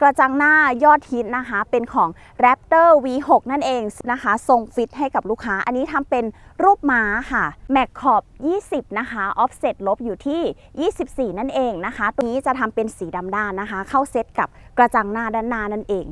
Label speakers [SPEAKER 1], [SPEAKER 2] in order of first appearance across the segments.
[SPEAKER 1] กระจังหน้ายอดฮิตนะคะ เป็นของ Raptor V6 นั่นเองนะคะ ทรงฟิตให้กับลูกค้า อันนี้ทำเป็นรูปม้าค่ะแม็กขอบ 20 นะคะออฟเซตลบอยู่ที่ 24 นั่นเองนะคะตัวนี้จะทำเป็นสีดำด้านนะคะ เข้าเซตกับกระจังหน้าด้านหน้านั่นเอง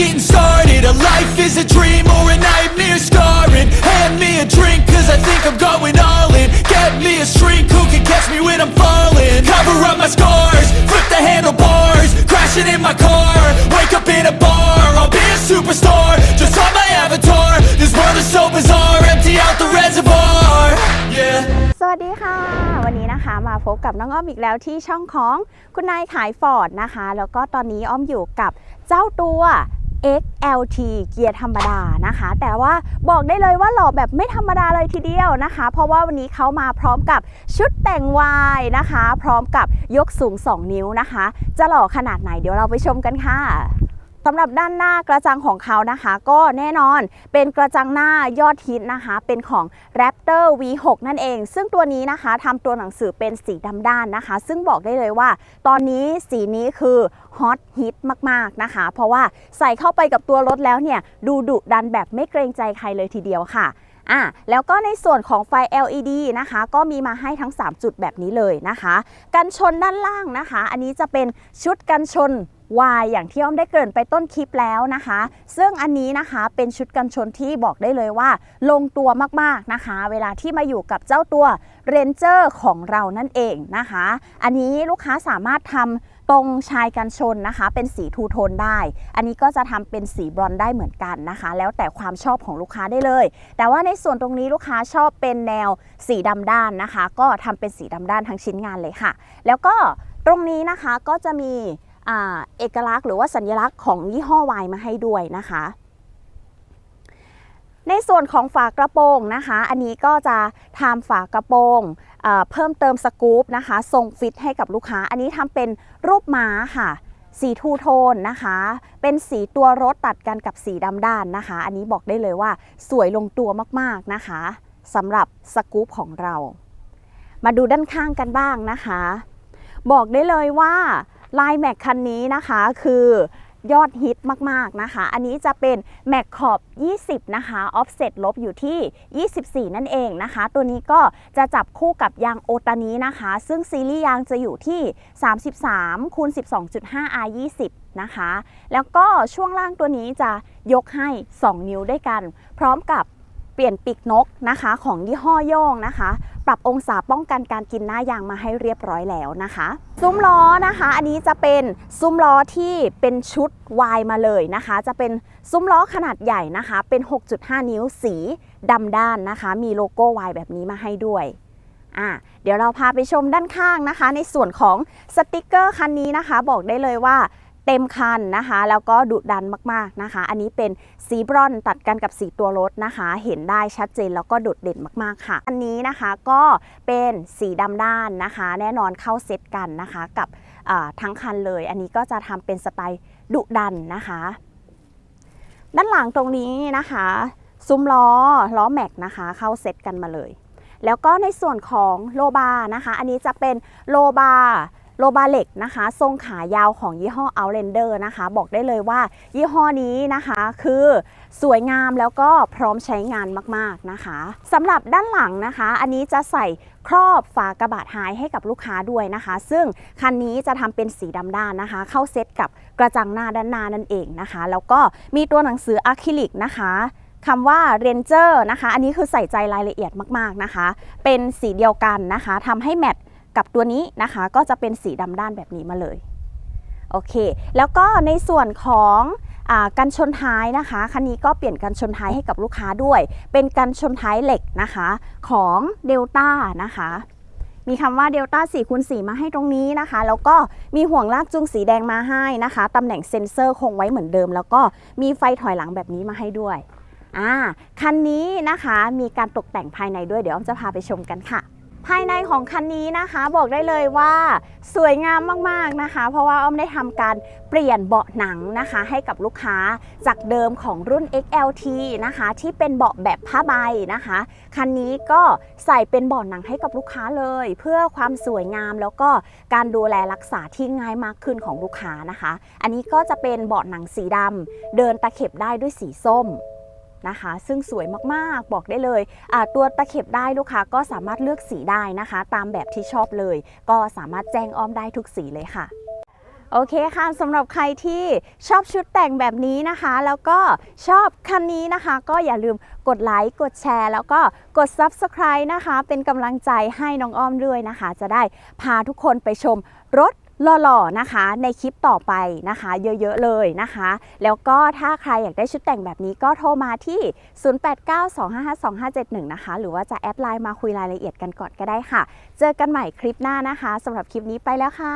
[SPEAKER 2] getting started A life is a dream or a nightmare scarring Hand me a drink cause I think I'm going all in Get me a shrink who can catch me when I'm falling Cover up my scars, flip the handlebars Crashing in my car, wake up in a bar I'll be a superstar, just on my avatar This world is so bizarre, empty out the reservoir Yeah
[SPEAKER 1] สวัสดีค่ะ วันนี้นะคะมาพบกับน้องอ้อมอีกแล้วที่ช่องของคุณนายขายฟอร์ดนะคะ แล้วก็ตอนนี้อ้อมอยู่กับเจ้าตัว XLT เกียร์ธรรมดานะคะ แต่ว่าบอกได้เลยว่าหล่อแบบไม่ธรรมดาเลยทีเดียวนะคะ เพราะว่าวันนี้เขามาพร้อมกับชุดแต่งวายนะคะ พร้อมกับยกสูง 2 นิ้วนะคะ จะหล่อขนาดไหนเดี๋ยวเราไปชมกันค่ะ สำหรับด้านหน้ากระจังของเขานะคะ ก็แน่นอนเป็นกระจังหน้ายอดฮิตนะคะ เป็นของ Raptor V6 นั่นเอง ซึ่งตัวนี้นะคะทำตัวหนังสือเป็นสีดำด้านนะคะ ซึ่งบอกได้เลยว่า ตอนนี้สีนี้คือฮอตฮิตมากๆนะคะ เพราะว่าใส่เข้าไปกับตัวรถแล้วเนี่ย ดูดุดันแบบไม่เกรงใจใครเลยทีเดียวค่ะอะแล้วก็ในส่วนของไฟ LED นะคะ ก็มีมาให้ทั้ง 3 จุดแบบนี้เลยนะคะ กันชนด้านล่างนะคะ อันนี้จะเป็นชุดกันชน วายอย่างที่อ้อมได้เกริ่นไปต้นคลิปแล้วนะคะ ซึ่งอันนี้นะคะเป็นชุดกันชนที่บอกได้เลยว่า ลงตัวมากๆนะคะ เวลาที่มาอยู่กับเจ้าตัวเรนเจอร์ของเรานั่นเองนะคะ อันนี้ลูกค้าสามารถทำตรงชายกันชนนะคะ เป็นสีทูโทนได้ อันนี้ก็จะทำเป็นสีบรอนได้เหมือนกันนะคะ แล้วแต่ความชอบของลูกค้าได้เลย แต่ว่าในส่วนตรงนี้ลูกค้าชอบเป็นแนวสีดำด้านนะคะ ก็ทำเป็นสีดำด้านทั้งชิ้นงานเลยค่ะ แล้วก็ตรงนี้นะคะก็จะมี เอกลักษณ์หรือว่าสัญลักษณ์ของยี่ห้อวายมาให้ด้วยนะคะ ในส่วนของฝากระโปรงนะคะ อันนี้ก็จะทำฝากระโปรงเอ่อเพิ่มเติมสกู๊ปนะคะทรงฟิตให้กับลูกค้า อันนี้ทำเป็นรูปม้าค่ะสีทูโทนนะคะ เป็นสีตัวรถตัดกันกับสีดำด้านนะคะ อันนี้บอกได้เลยว่าสวยลงตัวมากๆนะคะสำหรับสกู๊ปของเรา มาดูด้านข้างกันบ้างนะคะ บอกได้เลยว่า ลายแม็กคันนี้นะคะคือยอดฮิตมาก ๆ นะคะ อันนี้จะเป็นแม็กขอบ 20 นะคะออฟเซตลบอยู่ที่ 24 นั่นเองนะคะ ตัวนี้ก็จะจับคู่กับยางโอตานี้นะคะ ซึ่งซีรีส์ยางจะอยู่ที่ 33คูณ12.5 R 20 นะคะ แล้วก็ช่วงล่างตัวนี้จะยกให้ 2 นิ้วด้วยกัน พร้อมกับ ปลี่ยนปีกนกนะคะของยี่ห้อโย่งนะคะ ปรับองศาป้องกันการกินหน้ายางมาให้เรียบร้อยแล้วนะคะ ซุ้มล้อนะคะ อันนี้จะเป็นซุ้มล้อที่เป็นชุดวายมาเลยนะคะ จะเป็นซุ้มล้อขนาดใหญ่นะคะ เป็น 6.5 นิ้วสีดำด้านนะคะ มีโลโก้วายแบบนี้มาให้ด้วยอะเดี๋ยวเราพาไปชมด้านข้างนะคะ ในส่วนของสติกเกอร์คันนี้นะคะ บอกได้เลยว่า เต็มคันนะคะ แล้วก็ดุดันมากๆนะคะ อันนี้เป็นสีบรอนตัดกันกับสีตัวรถนะคะ เห็นได้ชัดเจนแล้วก็โดดเด่นมากๆค่ะ อันนี้นะคะก็เป็นสีดำด้านนะคะ แน่นอนเข้าเซตกันนะคะกับทั้งคันเลย อันนี้ก็จะทำเป็นสไตล์ดุดันนะคะ ด้านหลังตรงนี้นะคะซุ้มล้อล้อแม็กนะคะ เข้าเซตกันมาเลย แล้วก็ในส่วนของโลบานะคะ อันนี้จะเป็นโลบาร์ โลบาเหล็กนะคะทรงขายาวของยี่ห้อ Outlander นะคะ บอกได้เลยว่ายี่ห้อนี้นะคะคือสวยงามแล้วก็พร้อมใช้งานมากๆนะคะสำหรับด้านหลังนะคะ อันนี้จะใส่ครอบฝากระบะท้ายให้กับลูกค้าด้วยนะคะ ซึ่งคันนี้จะทำเป็นสีดำด้านนะคะ เข้าเซตกับกระจังหน้าด้านหน้านั่นเองนะคะ แล้วก็มีตัวหนังสืออะคริลิกนะคะคำว่า Ranger นะคะ อันนี้คือใส่ใจรายละเอียดมากๆนะคะ เป็นสีเดียวกันนะคะทำให้แมท กับตัวนี้นะคะก็จะเป็นสีดำด้านแบบนี้มาเลยโอเค แล้วก็ในส่วนของอกันชนท้ายนะคะคันนี้ก็เปลี่ยนกันชนท้ายให้กับลูกค้าด้วย เป็นกันชนท้ายเหล็กนะคะของเดลต้านะคะมีคำว่าเดลต้า4คูณ4มาให้ตรงนี้นะคะ แล้วก็มีห่วงลากจูงสีแดงมาให้นะคะตำแหน่งเซ็นเซอร์คงไว้เหมือนเดิม แล้วก็มีไฟถอยหลังแบบนี้มาให้ด้วยอ่าคันนี้นะคะมีการตกแต่งภายในด้วยเดี๋ยวอ้อมจะพาไปชมกันค่ะ ภายในของคันนี้นะคะบอกได้เลยว่าสวยงามมากๆนะคะ เพราะว่าอ้อมได้ทำการเปลี่ยนเบาะหนังนะคะ ให้กับลูกค้าจากเดิมของรุ่น XLT นะคะ ที่เป็นเบาะแบบผ้าใบนะคะ คันนี้ก็ใส่เป็นเบาะหนังให้กับลูกค้าเลย เพื่อความสวยงามแล้วก็การดูแลรักษาที่ง่ายมากขึ้นของลูกค้านะคะ อันนี้ก็จะเป็นเบาะหนังสีดำเดินตะเข็บได้ด้วยสีส้ม นะคะ ซึ่งสวยมากๆบอกได้เลยตัวตะเข็บได้ลูกค้าก็สามารถเลือกสีได้นะคะ ตามแบบที่ชอบเลย ก็สามารถแจ้งอ้อมได้ทุกสีเลยค่ะโอเคค่ะสำหรับใครที่ชอบชุดแต่งแบบนี้นะคะ แล้วก็ชอบคันนี้นะคะ ก็อย่าลืมกดไลค์กดแชร์ แล้วก็กด Subscribe นะคะ เป็นกำลังใจให้น้องอ้อมด้วยนะคะ จะได้พาทุกคนไปชมรถ หล่อๆนะคะ ในคลิปต่อไปนะคะ เยอะๆเลยนะคะ แล้วก็ถ้าใครอยากได้ชุดแต่งแบบนี้ก็โทรมาที่ 0892552571 นะคะ หรือว่าจะแอดไลน์มาคุยรายละเอียดกันก่อนก็ได้ค่ะ เจอกันใหม่คลิปหน้านะคะสำหรับคลิปนี้ไปแล้วค่ะ